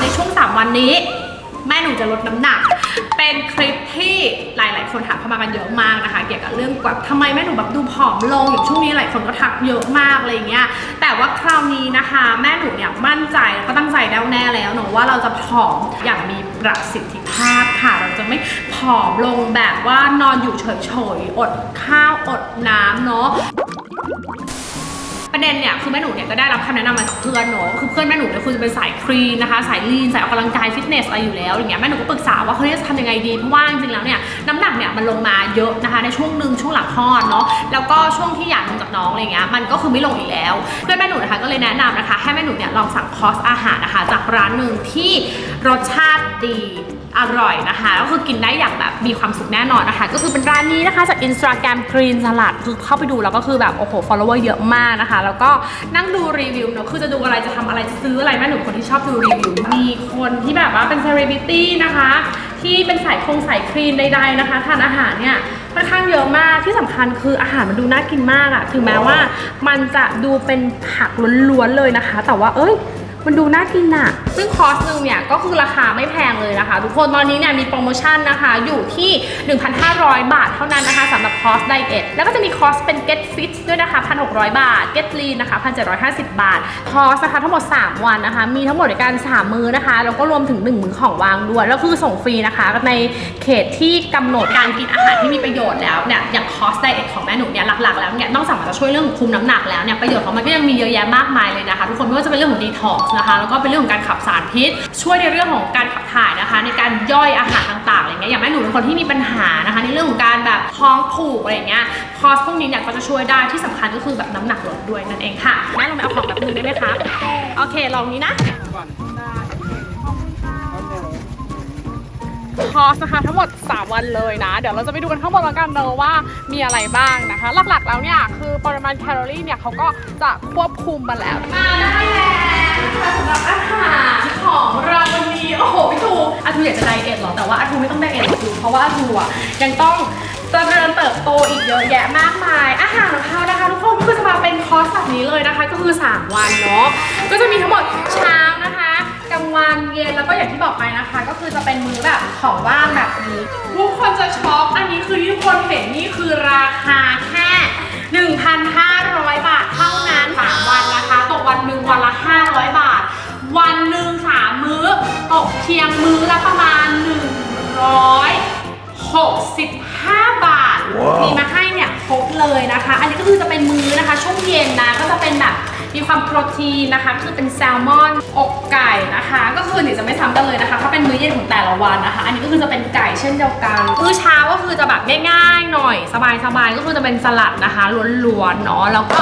ในช่วง 3 วันนี้ แม่หนูจะลดน้ำหนัก เป็นคลิปที่หลาย ๆ คนถามเข้ามากันเยอะมากนะคะ เกี่ยวกับเรื่องแบบทำไมแม่หนูแบบดูผอมลงอย่างช่วงนี้หลายคนก็ทักเยอะมากอะไรอย่างเงี้ยแต่ว่าคราวนี้นะคะ แม่หนูเนี่ยมั่นใจแล้วก็ตั้งใจแน่วแน่แล้วหนูว่าเราจะผอมอย่างมีประสิทธิภาพค่ะ เราจะไม่ผอมลงแบบว่านอนอยู่เฉย ๆ อดข้าวอดน้ำเนาะ เด็นเนี่ยคือแม่หนูเนี่ยก็ได้รับคำแนะนำมาจากเพื่อนเนอะคือเพื่อนแม่หนูเนี่ยคือจะเป็นสายคลีนนะคะสายลีนสายออกกำลังกายฟิตเนสอะไรอยู่แล้วอย่างเงี้ยแม่หนูก็ปรึกษาว่าเขาจะทำยังไงดีเพราะว่าจริงๆแล้วเนี่ยน้ำหนักเนี่ยมันลงมาเยอะนะคะในช่วงหนึ่งช่วงหลังคลอดเนาะแล้วก็ช่วงที่อยากลงจากน้องอะไรเงี้ยมันก็คือไม่ลงอีกแล้ว เพื่อนแม่หนูนะคะก็เลยแนะนำนะคะ ให้แม่หนูเนี่ยลองสั่งคอร์สอาหารนะคะจากร้านหนึ่งที่รสชาติดี อร่อยนะคะก็คือกินได้อย่างแบบมีความสุขแน่นอนนะคะ ก็คือเป็นร้านนี้นะคะจาก Instagram Green Salad คือเข้าไปดูแล้วก็คือแบบ โอ้โห follower เยอะมากนะคะ แล้วก็นั่งดูรีวิวเนอะคือจะดูอะไรจะทำอะไรจะซื้ออะไรแม่หนูคนที่ชอบดูรีวิว มีคนที่แบบว่าเป็น celebrity นะคะ ที่เป็นสายคงสายคลีนใดๆนะคะทานอาหารเนี่ยค่อนข้างเยอะมากที่สำคัญคืออาหารมันดูน่ากินมากอะถึงแม้ว่ามันจะดูเป็นผักล้วนๆเลยนะคะ แต่ว่าเอ้ย มันดูน่ากินอะซึ่งคอร์สหนึ่งเนี่ยก็คือราคาไม่แพงเลยนะคะ ทุกคนตอนนี้เนี่ยมีโปรโมชั่นนะคะ อยู่ที่ 1,500 บาทเท่านั้นนะคะสำหรับคอร์สไดเอทแล้วก็จะมีคอร์สเป็น Get Fit ด้วยนะคะ 1,600 บาท Get Lean นะคะ 1,750 บาท คอร์สนะคะทั้งหมด 3 วันนะคะ มีทั้งหมดในการ3มื้อนะคะแล้วก็รวมถึง 1 มื้อของวางด้วยแล้วคือส่งฟรีนะคะ ในเขตที่กำหนดการกินอาหารที่มีประโยชน์แล้วเนี่ยอย่างคอร์สไดเอทของแม่หนูเนี่ยหลักๆแล้วเนี่ยนอกจากมันจะช่วยเรื่องของคุมน้ำหนักแล้วเนี่ยประโยชน์ของมันก็ยังมีเยอะแยะมากมายเลยนะคะทุกคนไม่ว่าจะเป็นเรื่องของดีท็อกนะคะแล้วก็เป็นเรื่องของการขับสารพิษ ช่วยในเรื่องของการขับถ่ายนะคะ ในการย่อยอาหารต่างๆอะไรเงี้ยอย่างแม่หนูเป็นคนที่มีปัญหานะคะ ในเรื่องของการแบบท้องผูกอะไรเงี้ยคอสพวกนี้เนี่ยก็จะช่วยได้ที่สำคัญก็คือแบบน้ำหนักลดด้วยนั่นเองค่ะแม่ลองไปเอาของแบบนึงได้ไหมคะโอเคลองนี้นะคอร์สนะคะทั้งหมด 3 วันเลยนะ เดี๋ยวเราจะไปดูกันข้างบนแล้วกันเนอะว่ามีอะไรบ้างนะคะ หลักๆแล้วเนี่ย คือปริมาณแคลอรี่เนี่ยเขาก็จะควบคุมมาแล้วมาได้แล้ว สำหรับอาหารของเราวันนี้ โอ้โหพี่ทูอาทูอยากจะไดเอทเหรอ แต่ว่าอาทูไม่ต้องไดเอทหรอกทูเพราะว่าอาทูอะยังต้องเจริญเติบโตอีกเยอะแยะมากมาย อาหารของเขานะคะทุกคนก็คือจะมาเป็นคอร์สแบบนี้เลยนะคะ ก็คือ 3 วันเนาะ ก็จะมีทั้งหมดเช้านะคะกลางวันเย็นแล้วก็อย่างที่บอกไปนะคะ ก็คือจะเป็นมื้อแบบของว่างแบบนี้ ทุกคนจะช็อกอันนี้คือที่ทุกคนเห็นนี่คือราคาแค่ เลยนะคะ อันนี้ก็คือจะเป็นมื้อนะคะช่วงเย็นนะก็จะเป็นแบบมีความโปรตีนนะคะคือเป็นแซลมอนอกไก่นะคะ ก็คือหนิจะไม่ซ้ำกันเลยนะคะถ้าเป็นมื้อเย็นของแต่ละวันนะคะ อันนี้ก็คือจะเป็นไก่เช่นเดียวกันมื้อเช้าก็คือจะแบบง่ายๆหน่อยสบายๆก็คือจะเป็นสลัดนะคะล้วนๆเนาะแล้วก็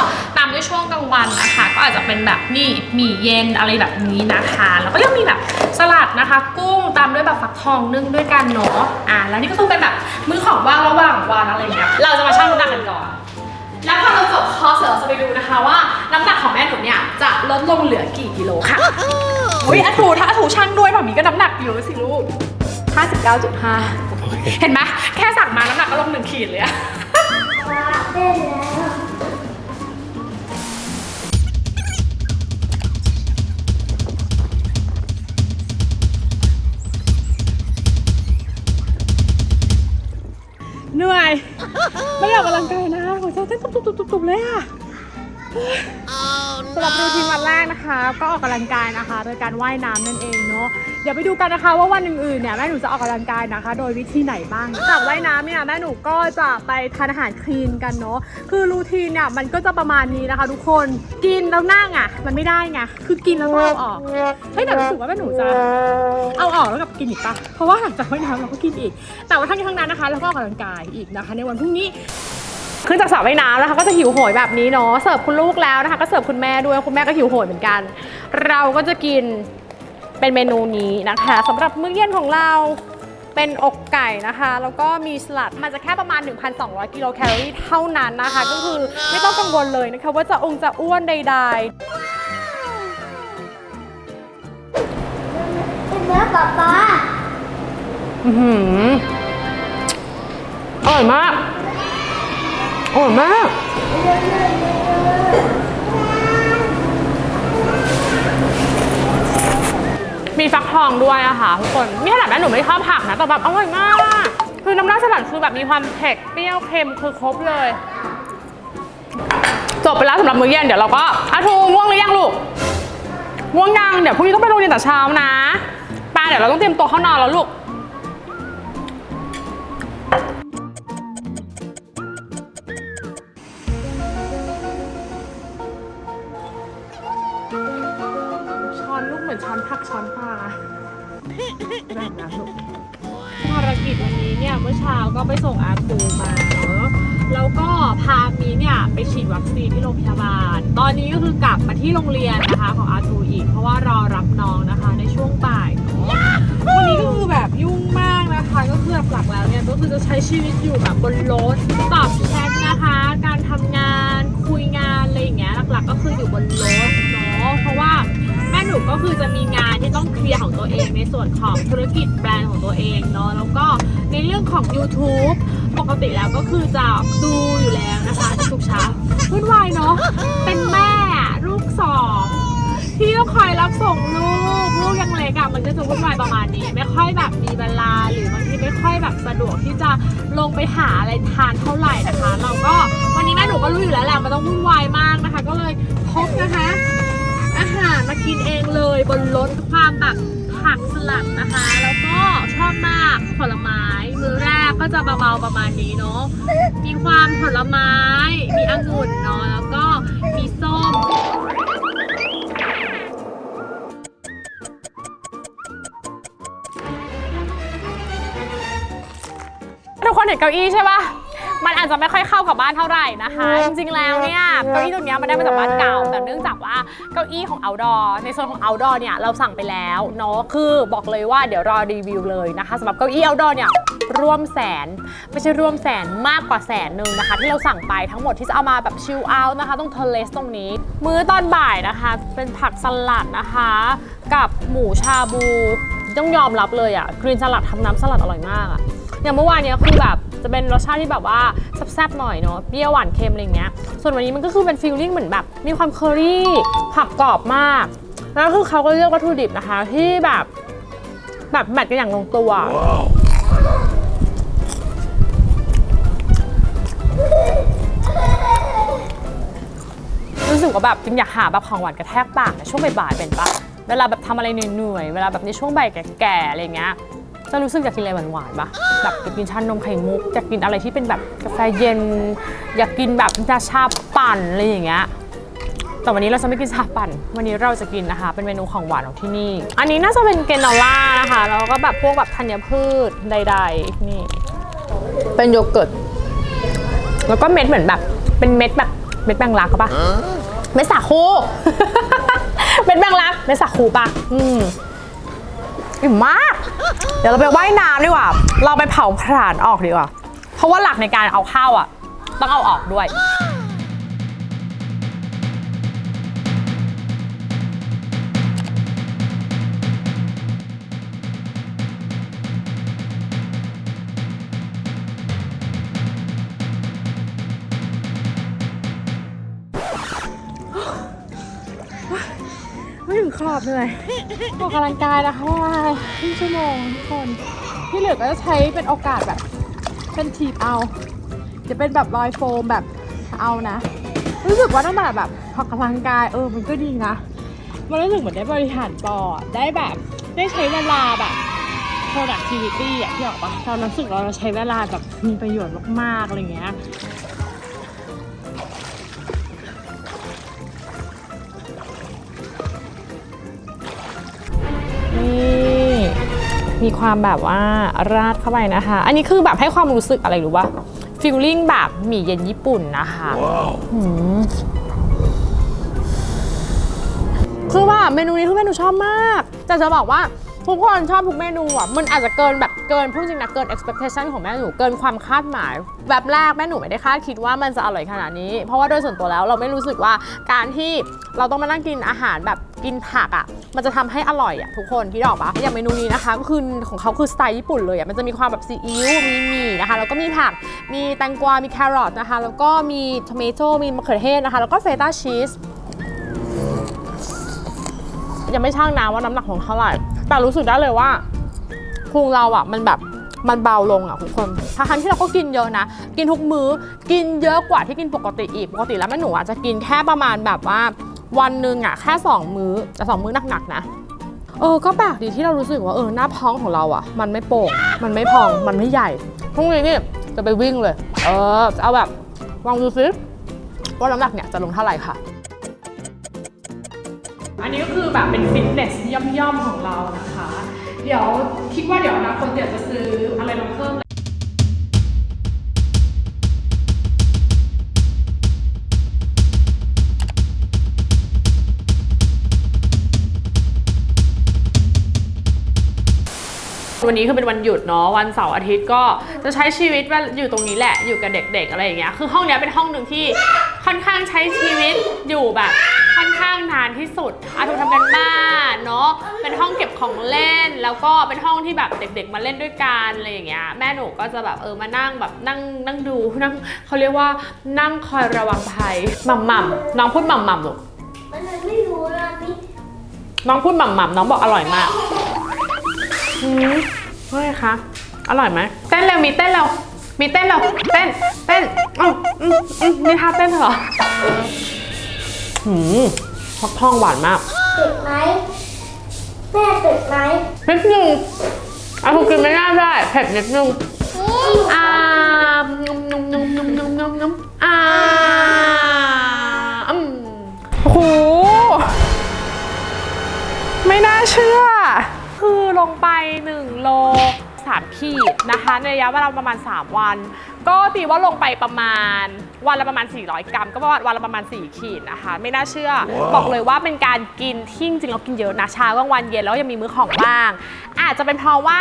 ด้วยช่วงกลางวันนะคะ ก็อาจจะเป็นแบบนี่หมี่เย็นอะไรแบบนี้นะคะ แล้วก็ยังมีแบบสลัดนะคะ กุ้งตามด้วยแบบฟักทองนึ่งด้วยกันเนาะอ่าแล้วนี่ก็คือเป็นแบบมื้อของว่างระหว่างวันอะไรอย่างเงี้ยเราจะมาชั่งน้ำหนักกันก่อน แล้วพอเราจบคอร์สเสร็จเราจะไปดูนะคะว่าน้ำหนักของแม่หนูเนี่ยจะลดลงเหลือกี่กิโลค่ะอุ้ยอาถูถ้าอาถูช่างด้วยแบบนี้ก็น้ำหนักเยอะสิลูก59.5 เห็นไหมแค่สั่งมาน้ำหนักก็ลงหนึ่งขีดเลยอะเห ไม่อยากออกกำลังกายนะหัวใจเต้นตุบๆๆๆเลยอะ สำหรับรูทีนวันแรกนะคะ ก็ออกกำลังกายนะคะ โดยการว่ายน้ำนั่นเองเนาะเดี๋ยวไปดูกันนะคะว่าวันอื่นๆเนี่ยแม่หนูจะออกกำลังกายนะคะ โดยวิธีไหนบ้างจากว่ายน้ำเนี่ยแม่หนูก็จะไปทานอาหารคลีนกันเนาะคือรูทีนเนี่ยมันก็จะประมาณนี้นะคะ ทุกคนกินแล้วนั่งอะ มันไม่ได้ไงคือกินแล้วเอาออกเฮ้ยแต่รู้สึกว่าแม่หนูจะเอาออกแล้วกับกินอีกปะเพราะว่าหลังจากว่ายน้ำเราก็กินอีก แต่ว่าทั้งนี้ทั้งนั้นนะคะเราก็ออกกำลังกายอีกนะคะ ในวันพรุ่งนี้ ขึ้นจากสระว่ายน้ำนะคะก็จะหิวโหยแบบนี้เนาะเสิร์ฟคุณลูกแล้วนะคะ ก็เสิร์ฟคุณแม่ด้วยคุณแม่ก็หิวโหยเหมือนกัน เราก็จะกินเป็นเมนูนี้นะคะสำหรับมื้อเย็นของเราเป็นอกไก่นะคะ แล้วก็มีสลัดมันจะแค่ประมาณ 1,200 กิโลแคลอรี่เท่านั้นนะคะ ก็คือไม่ต้องกังวลเลยนะคะว่าจะองค์จะอ้วนใดเป็นเนื้อปลาปลาๆ อื้อหืออร่อยมาก อร่อยมากมีฟักทองด้วยอะค่ะทุกคนนี่ขนาดแม่หนูไม่ชอบผักนะแต่แบบอร่อยมาก คือน้ำราดสลัดคือแบบมีความเผ็ดเปรี้ยวเค็มคือครบเลย จบไปแล้วสำหรับมื้อเย็นเดี๋ยวเราก็อาทูง่วงหรือยังลูกง่วงยังเดี๋ยวพรุ่งนี้ต้องไปโรงเรียนแต่เช้านะปาเดี๋ยวเราต้องเตรียมตัวเข้านอนแล้วลูก ก็ไปส่งอาคูมาเนาะแล้วก็พามีเนี่ยไปฉีดวัคซีนที่โรงพยาบาล ตอนนี้ก็คือกลับมาที่โรงเรียนนะคะของอาทูอีก เพราะว่ารอรับน้องนะคะในช่วงบ่ายเนาะวันนี้ก็คือแบบยุ่งมากนะคะก็คือหลักๆแล้วเนี่ยก็คือจะใช้ชีวิตอยู่แบบบนรถตอบแชทนะคะ การทำงานคุยงานอะไรอย่างเงี้ยหลักๆ ก็คืออยู่บนรถเนาะเพราะว่า แม่หนูก็คือจะมีงานที่ต้องเคลียร์ของตัวเองในส่วนของธุรกิจแบรนด์ของตัวเองเนาะแล้วก็ในเรื่องของ YouTube ปกติแล้วก็คือจะดูอยู่แล้วนะคะทุกเช้าวุ่นวายเนาะเป็นแม่ลูกสองที่ต้องคอยรับส่งลูกลูกยังเล็กอะมันก็จะวุ่นวายประมาณนี้ ไม่ค่อยแบบมีเวลาหรือบางทีไม่ค่อยแบบสะดวกที่จะลงไปหาอะไรทานเท่าไหร่นะคะ เราก็วันนี้แม่หนูก็รู้อยู่แล้วแหละมันต้องวุ่นวายมากนะคะ ก็เลยพกนะคะ อาหารมากินเองเลยบนรถความแบบผักสลัดนะคะ แล้วก็ชอบมากผลไม้มื้อแรกก็จะเบาๆประมาณนี้เนาะมีความผลไม้ มีองุ่นเนาะแล้วก็มีส้มทุกคนเห็นเก้าอี้ใช่ปะ มันอาจจะไม่ค่อยเข้ากับบ้านเท่าไหร่นะคะ จริงๆแล้วเนี่ยเก้าอี้ตัวเนี้ยมันได้มาจากบ้านเก่า แต่เนื่องจากว่าเก้าอี้ของ outdoor ในโซนของ outdoor เนี่ยเราสั่งไปแล้วเนาะคือบอกเลยว่าเดี๋ยวรอรีวิวเลยนะคะสำหรับเก้าอี้ outdoor เนี่ยร่วมแสน ไม่ใช่ร่วมแสนมากกว่าแสนหนึ่งนะคะ ที่เราสั่งไปทั้งหมดที่จะเอามาแบบชิลเอาท์นะคะต้องเทเลสตรงนี้ มื้อตอนบ่ายนะคะ เป็นผักสลัดนะคะ กับหมูชาบูต้องยอมรับเลยอะกรีนสลัดทำน้ำสลัดอร่อยมากอะอย่างเมื่อวานเนี้ยคือแบบ จะเป็นรสชาติที่แบบว่าแซ่บๆหน่อยเนาะเปรี้ยวหวานเค็มอะไรเงี้ย ส่วนวันนี้มันก็คือเป็นฟีลลิ่งเหมือนแบบ มีความเคอรี่ผักกรอบมาก แล้วคือเขาก็เลือกวัตถุดิบนะคะ ที่แบบแบบแมทกันอย่างลงตัว รู้สึกว่าแบบจริงอยากหาแบบของหวานกระแทกปากในช่วงบ่ายๆเป็นปะเวลาแบบทำอะไรเหนื่อยๆ เวลาแบบในช่วงบ่ายแก่ๆ อะไรเงี้ย จะรู้สึกอยากกินอะไรหวานๆปะแบบอยากกินชานมไข่มุกอยากกินอะไรที่เป็นแบบกาแฟเย็น อยากกินแบบน้ำชาปั่นอะไรอย่างเงี้ยแต่วันนี้เราจะไม่กินชาปั่น วันนี้เราจะกินนะคะ เป็นเมนูของหวานของที่นี่ อันนี้น่าจะเป็นเกนอล่านะคะแล้วก็แบบพวกแบบธัญพืชใด ๆ นี่ เป็นโยเกิร์ตแล้วก็เม็ดเหมือนแบบ เป็นเม็ดแบบเม็ดแมงลักปะเม็ดสาคู เม็ดแมงลักเม็ดสาคูปะอืม อิ่มมาก เดี๋ยวเราไปว่ายน้ำดีกว่า เราไปเผาผลาญออกดีกว่า เพราะว่าหลักในการเอาข้าวอะ ต้องเอาออกด้วย ไม่ถึงขอบเลยออกกำลังกายนะคะประมาณครึ่งชั่วโมงทุกคน ที่เหลือก็จะใช้เป็นโอกาสแบบ เป็นทีบเอาจะเป็นแบบรอยโฟมแบบเอานะ รู้สึกว่าตั้งแต่แบบออกกำลังกายเออมันก็ดีนะมันรู้สึกเหมือนได้บริหารปอดได้แบบได้ใช้เวลาแบบ productivity อะที่ออกปะเรารู้สึกเราใช้เวลาแบบมีประโยชน์มากๆอะไรเงี้ย มีความแบบว่าราดเข้าไปนะคะ อันนี้คือแบบให้ความรู้สึกอะไรรู้ป่ะฟิลลิ่งแบบหมี่เย็นญี่ปุ่นนะคะหืมคือว่าเมนูนี้คือเมนูชอบมาก แต่จะบอกว่า ทุกคนชอบทุกเมนูอะ มันอาจจะเกินแบบเกินพูดจริงนะเกิน expectation ของแม่หนูเกินความคาดหมายแบบแรกแม่หนูไม่ได้คาดคิดว่ามันจะอร่อยขนาดนี้ เพราะว่าโดยส่วนตัวแล้วเราไม่รู้สึกว่าการที่เราต้องมานั่งกินอาหารแบบกินผักอะ มันจะทำให้อร่อยอะทุกคนคิดออกปะอย่างเมนูนี้นะคะก็คือของเขาคือสไตล์ญี่ปุ่นเลยอะมันจะมีความแบบซีอิ๊วมีหมี่นะคะแล้วก็มีผักมีแตงกวา มีแครอทนะคะ แล้วก็มีทอมเมโตมีมะเขือเทศนะคะ แล้วก็เฟต้าชีสยังไม่ช่างนะว่าน้ำหนักของเท่าไหร่ แต่รู้สึกได้เลยว่าพุงเราอะมันแบบมันเบาลงอะทุกคนทั้งที่เราก็กินเยอะนะ กินทุกมื้อ กินเยอะกว่าที่กินปกติอีก ปกติแล้วแม่หนูอาจจะกินแค่ประมาณแบบว่า วันหนึ่งอะแค่สองมื้อแต่สองมื้อหนักๆนะ เออ ก็แปลกดีที่เรารู้สึกว่าเออหน้าท้องของเราอะ มันไม่โป่ง มันไม่พอง มันไม่ใหญ่พรุ่งนี้นี่จะไปวิ่งเลย เออจะเอาแบบลองดูซิว่าน้ำหนักเนี่ยจะลงเท่าไหร่ค่ะ อันนี้ก็คือแบบเป็นฟิตเนสย่อมๆของเรานะคะ เดี๋ยวคิดว่าเดี๋ยวนะคนเดี๋ยวจะซื้ออะไรมาเพิ่มวันนี้คือเป็นวันหยุดเนาะวันเสาร์อาทิตย์ก็จะใช้ชีวิตว่าอยู่ตรงนี้แหละอยู่กับเด็กๆอะไรอย่างเงี้ยคือห้องเนี้ยเป็นห้องหนึ่งที่ค่อนข้างใช้ชีวิตอยู่แบบ ค่อนข้างนานที่สุดอาทุทำกันบ้านเนาะ เป็นห้องเก็บของเล่น แล้วก็เป็นห้องที่แบบเด็ก ๆ มาเล่นด้วยกันอะไรอย่างเงี้ย แม่หนูก็จะแบบเออมานั่งแบบนั่งนั่งดูนั่งเขาเรียกว่านั่งคอยระวังภัยหม่ำหม่ำน้องพูดหม่ำหม่ำๆลูกมันไม่รู้นะนี่น้องพูดหม่ำหม่ำน้องบอกอร่อยมากอืมเฮ้ยคะ อร่อยไหมเต้นเร็วมีเต้นเร็วมีเต้นเร็วเต้น เต้นอืมอืมอืมมีท่าเต้นเหรอ หืมฟักทองหวานมากติดไหมแม่ติดไหมนิดนึงอาคุกินไม่ได้ได้เผ็ดนิดนึงอ่ามนุ่มนุ่มนุ่มนุ่มนุ่มนุ่มนุ่มอ่าอืมโอ้โหไม่น่าเชื่อ คือลงไป1โล3ขีดนะคะ ในระยะเวลาประมาณ 3 วัน ก็ตีว่าลงไปประมาณวันละประมาณ 400 กรัม ก็ประมาณวันละประมาณ 4 ขีดนะคะ ไม่น่าเชื่อ บอกเลยว่าเป็นการกินที่จริงๆเรากินเยอะนะเช้ากลางวันเย็นแล้วยังมีมื้อของว่าง อาจจะเป็นเพราะว่า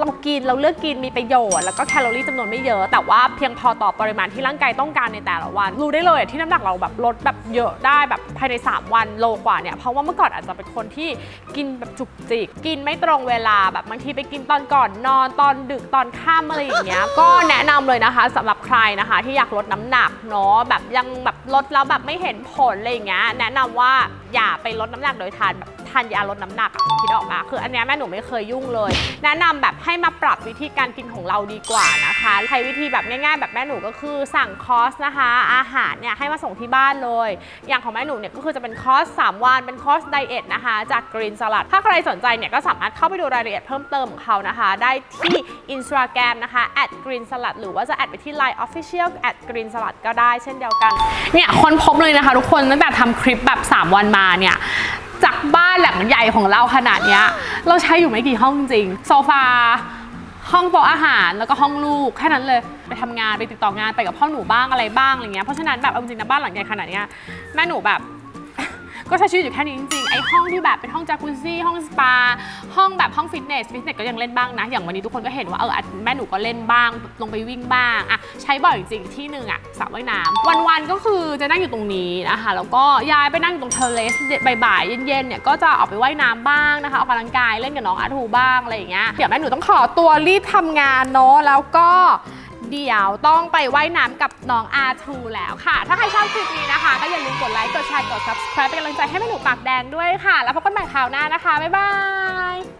เรากินเราเลือกกินมีประโยชน์ แล้วก็แคลอรี่จำนวนไม่เยอะ แต่ว่าเพียงพอต่อปริมาณที่ร่างกายต้องการในแต่ละวัน รู้ได้เลยที่น้ำหนักเราแบบลดแบบเยอะได้แบบภายใน 3 วันโลกว่าเนี่ยเพราะว่าเมื่อก่อนอาจจะเป็นคนที่กินแบบจุกจิกกินไม่ตรงเวลาแบบบางทีไปกินตอนก่อนนอนตอนดึกตอนค่ำอะไรอย่างเงี้ยก็แนะนำเลยนะคะสำหรับใครนะคะที่อยากลดน้ำหนักเนาะแบบยังแบบลดแล้วแบบไม่เห็นผลอะไรอย่างเงี้ยแนะนำว่าอย่าไปลดน้ำหนักโดยทานแบบ ทานยาลดน้ำหนักคิดออกมาคืออันนี้แม่หนูไม่เคยยุ่งเลย แนะนำแบบให้มาปรับวิธีการกินของเราดีกว่านะคะใช้วิธีแบบง่ายๆ แบบแม่หนูก็คือสั่งคอร์สนะคะ อาหารเนี่ยให้มาส่งที่บ้านเลย อย่างของแม่หนูเนี่ยก็คือจะเป็นคอร์ส3วันเป็นคอร์สไดเอทนะคะจาก Green Salad ถ้าใครสนใจเนี่ยก็สามารถเข้าไปดูรายละเอียดเพิ่มเติมของเขานะคะ ได้ที่ Instagram นะคะ @green salad หรือว่าจะแอดไปที่ Line Official @green salad ก็ได้เช่นเดียวกันเนี่ยค้นพบเลยนะคะทุกคนตั้งแต่ทำคลิปแบบ 3 วันมาเนี่ย จากบ้านหลังใหญ่ของเราขนาดเนี้ยเราใช้อยู่ไม่กี่ห้องจริงโซฟาห้องโต๊ะอาหารแล้วก็ห้องลูกแค่นั้นเลยไปทำงานไปติดต่องานไปกับพ่อหนูบ้างอะไรบ้างอะไรเงี้ยเพราะฉะนั้นแบบเอาจริงนะบ้านหลังใหญ่ขนาดเนี้ยแม่หนูแบบ ก็ใช้ชีวิตอยู่แค่นี้จริงๆไอ้ห้องที่แบบเป็นห้องจากุซซี่ห้องสปา องแบบห้องฟิตเนสฟิตเนสก็ยังเล่นบ้างนะ อย่างวันนี้ทุกคนก็เห็นว่าเออแม่หนูก็เล่นบ้าง ลงไปวิ่งบ้างอะใช้บ่อยจริงที่หนึ่งอะสระว่ายน้ำวันๆก็คือจะนั่งอยู่ตรงนี้นะคะแล้วก็ย้ายไปนั่งอยู่ตรงเทเลสบ่ายๆเย็นๆเนี่ยก็จะออกไปว่ายน้ำบ้างนะคะออกกำลังกายเล่นกับน้องอาทูบ้างอะไรอย่างเงี้ยเดี๋ยวแม่หนูต้องขอตัวรีบทำงานเนาะแล้วก็เดี๋ยวต้องไปว่ายน้ำกับน้อง R2 แล้วค่ะ ถ้าใครชอบคลิปนี้นะคะ ก็อย่าลืมกดไลค์ กดแชร์ กด subscribe เป็นกำลังใจให้แม่หนูปากแดงด้วยค่ะ แล้วพบกันใหม่คราวหน้านะคะ บ๊ายบาย